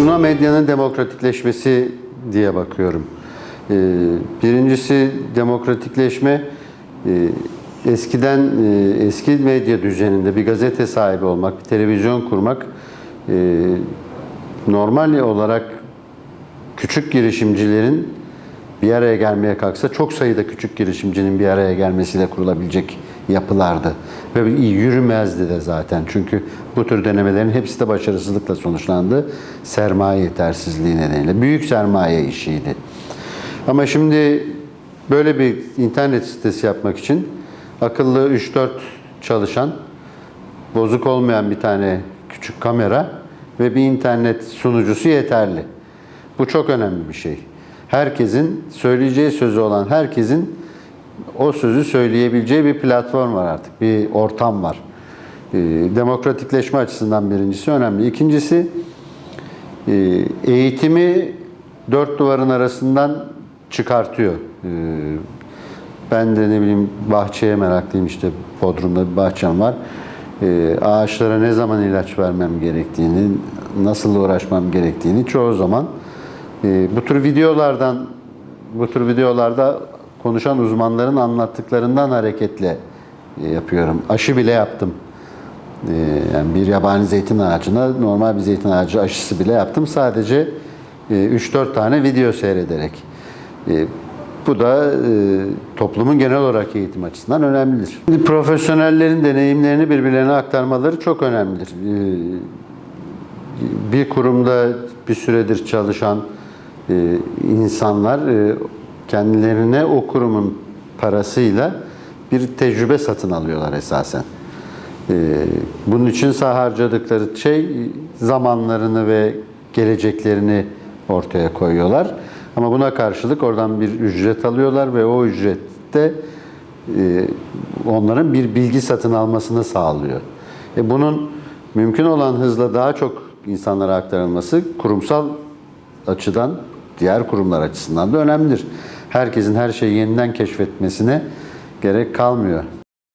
Buna medyanın demokratikleşmesi diye bakıyorum. Ee, Birincisi demokratikleşme e, eskiden e, eski medya düzeninde bir gazete sahibi olmak, bir televizyon kurmak e, normal olarak küçük girişimcilerin bir araya gelmeye kalksa çok sayıda küçük girişimcinin bir araya gelmesiyle kurulabilecek yapılardı. Ve yürümezdi de zaten. Çünkü bu tür denemelerin hepsi de başarısızlıkla sonuçlandı. Sermaye yetersizliği nedeniyle. Büyük sermaye işiydi. Ama şimdi böyle bir internet sitesi yapmak için akıllı 3-4 çalışan, bozuk olmayan bir tane küçük kamera ve bir internet sunucusu yeterli. Bu çok önemli bir şey. Herkesin söyleyeceği sözü olan herkesin o sözü söyleyebileceği bir platform var artık. Bir ortam var. Ee, Demokratikleşme açısından birincisi önemli. İkincisi e, eğitimi dört duvarın arasından çıkartıyor. Ee, Ben de ne bileyim bahçeye meraklıyım işte Bodrum'da bir bahçem var. Ee, Ağaçlara ne zaman ilaç vermem gerektiğini, nasıl uğraşmam gerektiğini çoğu zaman e, bu tür videolardan, bu tür videolarda konuşan uzmanların anlattıklarından hareketle e, yapıyorum. Aşı bile yaptım. Ee, yani bir yabani zeytin ağacına normal bir zeytin ağacı aşısı bile yaptım. Sadece e, 3-4 tane video seyrederek. E, Bu da e, toplumun genel olarak eğitim açısından önemlidir. Profesyonellerin deneyimlerini birbirlerine aktarmaları çok önemlidir. Bir kurumda bir süredir çalışan e, insanlar e, kendilerine o kurumun parasıyla bir tecrübe satın alıyorlar esasen. Ee, Bunun için harcadıkları şey zamanlarını ve geleceklerini ortaya koyuyorlar. Ama buna karşılık oradan bir ücret alıyorlar ve o ücrette e, onların bir bilgi satın almasını sağlıyor. E bunun mümkün olan hızla daha çok insanlara aktarılması kurumsal açıdan diğer kurumlar açısından da önemlidir. Herkesin her şeyi yeniden keşfetmesine gerek kalmıyor.